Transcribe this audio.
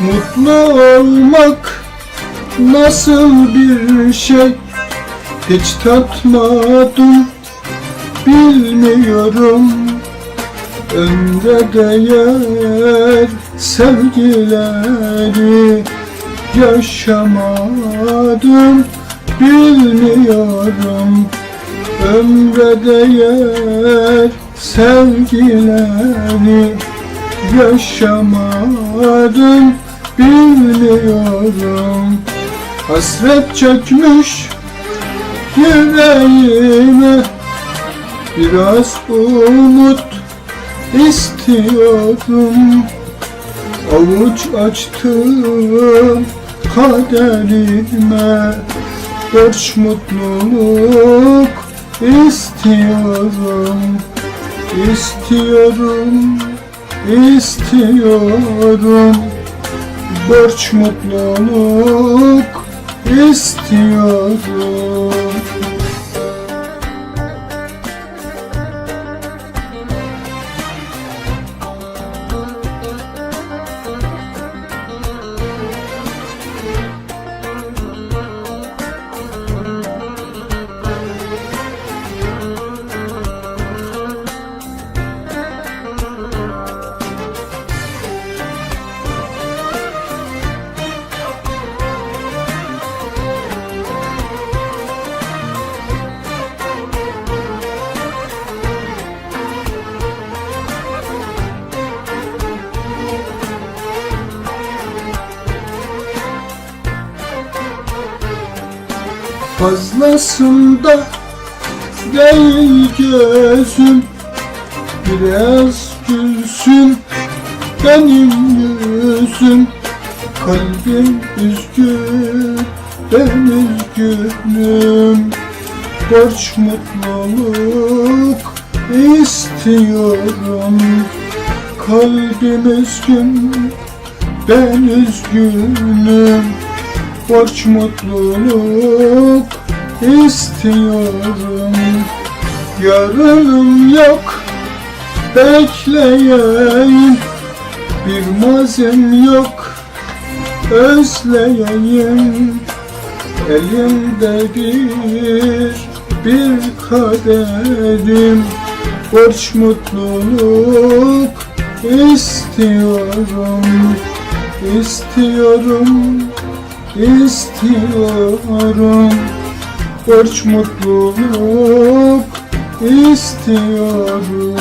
Mutlu olmak nasıl bir şey? Hiç tatmadım bilmiyorum. Ömre değer sevgileri Yaşamadım bilmiyorum. Ömre değer sevgileri Yaşamadım bilmiyorum Hasret çökmüş yüreğime. Biraz umut istiyorum Avuç açtım kaderime. Borç mutluluk istiyorum. İstiyorum, istiyorum Borç mutluluk istiyorum Fazlasında değil gözüm Biraz gülsün benim yüzüm Kalbim üzgün ben üzgünüm. Borç mutluluk istiyorum Kalbim üzgün ben üzgünüm Borç mutluluk istiyorum. Yarınım yok bekleyeyim. Bir mazim yok özleyeyim. Elimde bir, bir kaderim. Borç mutluluk istiyorum. İstiyorum istiyorum Borç mutluluk istiyorum